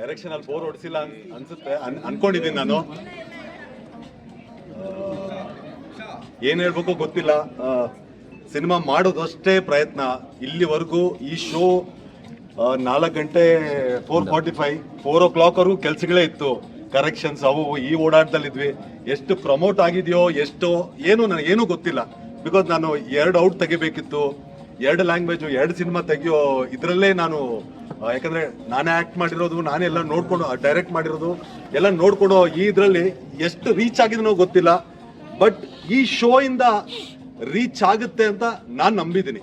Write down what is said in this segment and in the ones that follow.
Direction ಅಲ್ಲಿ bore ಹೊಡಿಸಿಲ್ಲ ಅನ್ಸುತ್ತೆ. ಅನ್- ಅನ್ಕೊಂಡಿದ್ದೀನಿ ನಾನು. ಏನ್ ಹೇಳ್ಬೇಕು ಗೊತ್ತಿಲ್ಲ. ಸಿನಿಮಾ ಮಾಡೋದಷ್ಟೇ ಪ್ರಯತ್ನ. ಇಲ್ಲಿವರೆಗೂ ಈ ಶೋ ನಾಲ್ಕು ಗಂಟೆ ಫೋರ್ ಫಾರ್ಟಿ ಫೈವ್ ಫೋರ್ ಓ ಕ್ಲಾಕ್ವರೆಗೂ ಕೆಲಸಗಳೇ ಇತ್ತು. ಕರೆಕ್ಷನ್ಸ್ ಅವು ಈ ಓಡಾಟದಲ್ಲಿದ್ವಿ. ಎಷ್ಟು ಪ್ರಮೋಟ್ ಆಗಿದೆಯೋ, ಎಷ್ಟು, ಏನು ನನಗೆ ಏನೂ ಗೊತ್ತಿಲ್ಲ. ಬಿಕಾಸ್ ನಾನು ಎರಡು ಔಟ್ ತೆಗಿಬೇಕಿತ್ತು. ಎರಡು ಲ್ಯಾಂಗ್ವೇಜ್ ಎರಡು ಸಿನಿಮಾ ತೆಗಿಯೋ ಇದರಲ್ಲೇ ನಾನು ಯಾಕಂದ್ರೆ ನಾನೇ ಆಕ್ಟ್ ಮಾಡಿರೋದು, ನಾನೇ ಎಲ್ಲ ನೋಡ್ಕೊಂಡು ಡೈರೆಕ್ಟ್ ಮಾಡಿರೋದು, ಎಲ್ಲ ನೋಡ್ಕೊಂಡು ಈ ಇದರಲ್ಲಿ ಎಷ್ಟು ರೀಚ್ ಆಗಿದನೋ ಗೊತ್ತಿಲ್ಲ. ಬಟ್ ಈ ಶೋ ಇಂದ ರೀಚ್ ಆಗುತ್ತೆ ಅಂತ ನಾನು ನಂಬಿದ್ದೀನಿ.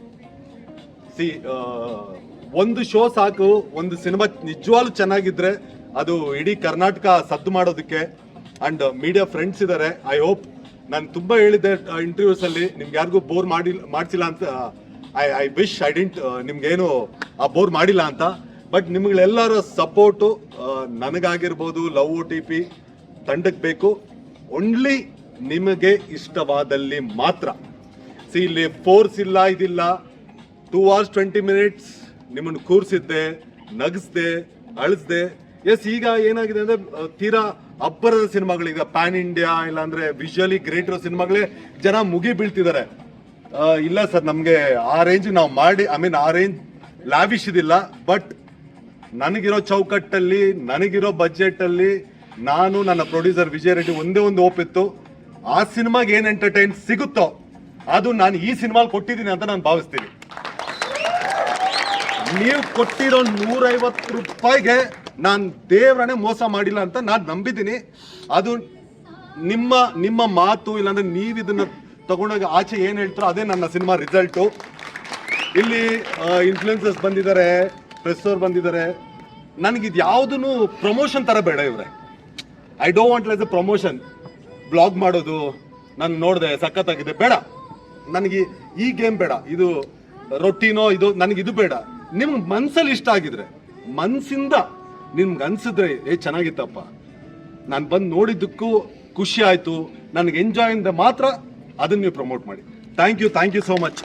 ಸಿ ಒಂದು ಶೋ ಸಾಕು, ಒಂದು ಸಿನಿಮಾ ನಿಜವಾಗ್ಲೂ ಚೆನ್ನಾಗಿದ್ರೆ ಅದು ಇಡೀ ಕರ್ನಾಟಕ ಸದ್ದು ಮಾಡೋದಕ್ಕೆ ಅಂಡ್ ಮೀಡಿಯಾ ಫ್ರೆಂಡ್ಸ್ ಇದ್ದಾರೆ ಐ ಹೋಪ್ ನಾನು ತುಂಬಾ ಹೇಳಿದ್ದೆ ಇಂಟರ್ವ್ಯೂಸ್ ಅಲ್ಲಿ, ನಿಮ್ಗೆ ಯಾರಿಗೂ ಬೋರ್ ಮಾಡಿ ಮಾಡಿಸಿಲ್ಲ ಅಂತ I I wish I didn't ನಿಮ್ಗೇನು, ಆ ಬೋರ್ ಮಾಡಿಲ್ಲ ಅಂತ. ಬಟ್ ನಿಮ್ಗಳೆಲ್ಲರ ಸಪೋರ್ಟು ನನಗಾಗಿರ್ಬೋದು, ಲವ್ ಓ ಟಿ ಪಿ ತಂಡಕ್ಕೆ ಬೇಕು. ಓನ್ಲಿ ನಿಮಗೆ ಇಷ್ಟವಾದಲ್ಲಿ ಮಾತ್ರ. ಸಿ ಇಲ್ಲಿ ಫೋರ್ಸ್ ಇಲ್ಲ, ಇದಿಲ್ಲ. ಟೂ ಅವರ್ಸ್ ಟ್ವೆಂಟಿ ಮಿನಿಟ್ಸ್ ನಿಮ್ಮನ್ನು ಕೂರಿಸಿದ್ದೆ, ನಗಿಸ್ದೆ, ಅಳಿಸ್ದೆ. ಎಸ್ ಈಗ ಏನಾಗಿದೆ ಅಂದರೆ ತೀರಾ ಅಬ್ಬರದ ಸಿನಿಮಾಗಳೀಗ ಪ್ಯಾನ್ ಇಂಡಿಯಾ ಇಲ್ಲಾಂದ್ರೆ ವಿಜುವಲಿ ಗ್ರೇಟ್ ಸಿನಿಮಾಗಳೇ ಜನ ಮುಗಿ ಬೀಳ್ತಿದ್ದಾರೆ ಇಲ್ಲ ಸರ್, ನಮಗೆ ಆ ರೇಂಜ್ ನಾವು ಮಾಡಿ ಐ ಮೀನ್ ಆ ರೇಂಜ್ ಲಾವಿಶ್ ಬಟ್ ನನಗಿರೋ ಚೌಕಟ್ಟಲ್ಲಿ, ನನಗಿರೋ ಬಜೆಟ್ ಅಲ್ಲಿ ನಾನು ನನ್ನ ಪ್ರೊಡ್ಯೂಸರ್ ವಿಜಯ್ ರೆಡ್ಡಿ ಒಂದೇ ಒಂದು ಒಪ್ಪಿತ್ತು. ಆ ಸಿನಿಮಾಗೆ ಏನು ಎಂಟರ್ಟೈನ್ ಸಿಗುತ್ತೋ ಅದು ನಾನು ಈ ಸಿನಿಮಾಲ್ ಕೊಟ್ಟಿದ್ದೀನಿ ಅಂತ ನಾನು ಭಾವಿಸ್ತೀನಿ. ನೀವು ಕೊಟ್ಟಿರೋ ನೂರೈವತ್ತು ರೂಪಾಯಿಗೆ ನಾನು ದೇವ್ರನೇ ಮೋಸ ಮಾಡಿಲ್ಲ ಅಂತ ನಾನು ನಂಬಿದ್ದೀನಿ. ಅದು ನಿಮ್ಮ ನಿಮ್ಮ ಮಾತು, ಇಲ್ಲಾಂದ್ರೆ ನೀವು ಇದನ್ನ ತಗೊಂಡೋಗಿ ಆಚೆ ಏನು ಹೇಳ್ತಾರೋ ಅದೇ ನನ್ನ ಸಿನಿಮಾ ರಿಸಲ್ಟು ಇಲ್ಲಿ ಇನ್ಫ್ಲುಯೆನ್ಸರ್ಸ್ ಬಂದಿದ್ದಾರೆ ಪ್ರೆಸ್ ಅವ್ರು ಬಂದಿದ್ದಾರೆ. ಇದು ಯಾವುದೂ ಪ್ರಮೋಷನ್ ಥರ ಬೇಡ ಇವರೇ. I don't want lies a promotion blog ಮಾಡೋದು ನಾನು ನೋಡಿದೆ, ಸಖತ್ತಾಗಿದೆ, ಬೇಡ. ನನಗೆ ಈ ಗೇಮ್ ಬೇಡ. ಇದು ರೊಟ್ಟಿನೋ, ಇದು, ನನಗೆ ಇದು ಬೇಡ. ನಿಮ್ಗೆ ಮನ್ಸಲ್ಲಿ ಇಷ್ಟ ಆಗಿದ್ರೆ, ಮನ್ಸಿಂದ ನಿಮ್ಗೆ ಅನ್ಸಿದ್ರೆ, ಏ, ಚೆನ್ನಾಗಿತ್ತಪ್ಪ. ನಾನು ಬಂದು ನೋಡಿದ್ದಕ್ಕೂ ಖುಷಿ ಆಯ್ತು. ನನಗೆ ಎಂಜಾಯ್ ಇಂದ ಮಾತ್ರ ಅದನ್ನ ನೀವು ಪ್ರಮೋಟ್ ಮಾಡಿ. Thank you thank you so much